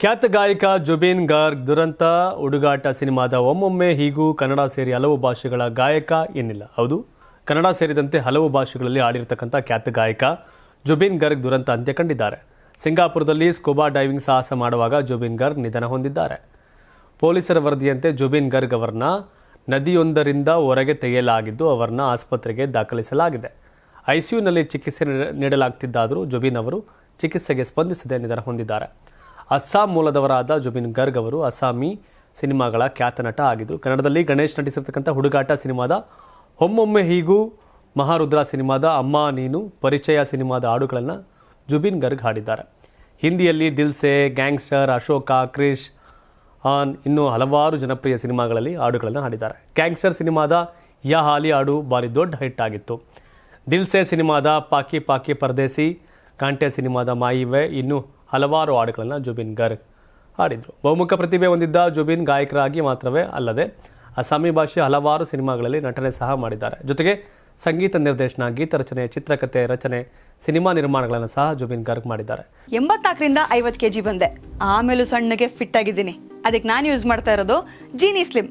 ಖ್ಯಾತ ಗಾಯಕ ಜುಬಿನ್ ಗಾರ್ಗ್ ದುರಂತ, ಹುಡುಗಾಟ ಸಿನಿಮಾದ ಒಮ್ಮೊಮ್ಮೆ ಹೀಗೂ ಕನ್ನಡ ಸೇರಿ ಹಲವು ಭಾಷೆಗಳ ಗಾಯಕ ಏನಿಲ್ಲ. ಹೌದು, ಕನ್ನಡ ಸೇರಿದಂತೆ ಹಲವು ಭಾಷೆಗಳಲ್ಲಿ ಆಡಿರ್ತಕ್ಕಂಥ ಖ್ಯಾತ ಗಾಯಕ ಜುಬಿನ್ ಗರ್ಗ್ ದುರಂತ ಅಂತ್ಯ ಕಂಡಿದ್ದಾರೆ. ಸಿಂಗಾಪುರದಲ್ಲಿ ಸ್ಕೂಬಾ ಡೈವಿಂಗ್ ಸಾಹಸ ಮಾಡುವಾಗ ಜುಬಿನ್ ಗರ್ಗ್ ನಿಧನ ಹೊಂದಿದ್ದಾರೆ. ಪೊಲೀಸರ ವರದಿಯಂತೆ ಜುಬಿನ್ ಗರ್ಗ್ ಅವರನ್ನ ನದಿಯೊಂದರಿಂದ ಹೊರಗೆ ತೆಗೆಯಲಾಗಿದ್ದು, ಅವರನ್ನ ಆಸ್ಪತ್ರೆಗೆ ದಾಖಲಿಸಲಾಗಿದೆ. ಐಸಿಯುನಲ್ಲಿ ಚಿಕಿತ್ಸೆ ನೀಡ- ನೀಡಲಾಗ್ತಿದ್ದಾದರೂ ಜುಬಿನ್ ಅವರು ಚಿಕಿತ್ಸೆಗೆ ಸ್ಪಂದಿಸದೆ ನಿಧನ ಹೊಂದಿದ್ದಾರೆ. ಅಸ್ಸಾಂ ಮೂಲದವರಾದ ಜುಬಿನ್ ಗರ್ಗ್ ಅವರು ಅಸ್ಸಾಮಿ ಸಿನಿಮಾಗಳ ಖ್ಯಾತ ನಟ ಆಗಿದ್ದು, ಕನ್ನಡದಲ್ಲಿ ಗಣೇಶ್ ನಟಿಸಿರ್ತಕ್ಕಂಥ ಹುಡುಗಾಟ ಸಿನಿಮಾದ ಒಮ್ಮೊಮ್ಮೆ ಹೀಗೂ ಮಹಾರುದ್ರ ಸಿನಿಮಾದ ಅಮ್ಮ ನೀನು ಪರಿಚಯ ಸಿನಿಮಾದ ಹಾಡುಗಳನ್ನು ಜುಬಿನ್ ಗರ್ಗ್ ಹಾಡಿದ್ದಾರೆ. ಹಿಂದಿಯಲ್ಲಿ ದಿಲ್ಸೆ ಗ್ಯಾಂಗ್ಸ್ಟರ್ ಅಶೋಕ ಕ್ರಿಶ್ ಆನ್ ಇನ್ನೂ ಹಲವಾರು ಜನಪ್ರಿಯ ಸಿನಿಮಾಗಳಲ್ಲಿ ಹಾಡುಗಳನ್ನು ಹಾಡಿದ್ದಾರೆ. ಗ್ಯಾಂಗ್ಸ್ಟರ್ ಸಿನಿಮಾದ ಯಾ ಹಾಲಿ ಹಾಡು ಬಾರಿ ದೊಡ್ಡ ಹಿಟ್ ಆಗಿತ್ತು. ದಿಲ್ಸೆ ಸಿನಿಮಾದ ಪಾಕಿ ಪಾಕಿ ಪರದೇಸಿ ಕಾಂಟೆ ಸಿನಿಮಾದ ಮಾಯಿವೆ ಇನ್ನೂ ಹಲವಾರು ಹಾಡುಗಳನ್ನು ಜುಬಿನ್ ಗರ್ಗ್ ಹಾಡಿದರು. ಬಹುಮುಖ ಪ್ರತಿಭೆ ಹೊಂದಿದ್ದ ಜುಬಿನ್ ಗಾಯಕರಾಗಿ ಮಾತ್ರವೇ ಅಲ್ಲದೆ ಅಸಾಮಿ ಭಾಷೆ ಹಲವಾರು ಸಿನಿಮಾಗಳಲ್ಲಿ ನಟನೆ ಸಹ ಮಾಡಿದ್ದಾರೆ. ಜೊತೆಗೆ ಸಂಗೀತ ನಿರ್ದೇಶನ, ಗೀತ ರಚನೆ ಚಿತ್ರಕಥೆ ರಚನೆ, ಸಿನಿಮಾ ನಿರ್ಮಾಣಗಳನ್ನು ಸಹ ಜುಬಿನ್ ಗರ್ಗ್ ಮಾಡಿದ್ದಾರೆ. ಎಂಬತ್ನಾಲ್ಕರಿಂದ ಐವತ್ತು ಕೆ ಜಿ ಬಂದೆ. ಆಮೇಲೂ ಸಣ್ಣಗೆ ಫಿಟ್ ಆಗಿದ್ದೀನಿ. ಅದಕ್ಕೆ ನಾನು ಯೂಸ್ ಮಾಡ್ತಾ ಇರೋದು ಜೀನಿ ಸ್ಲಿಮ್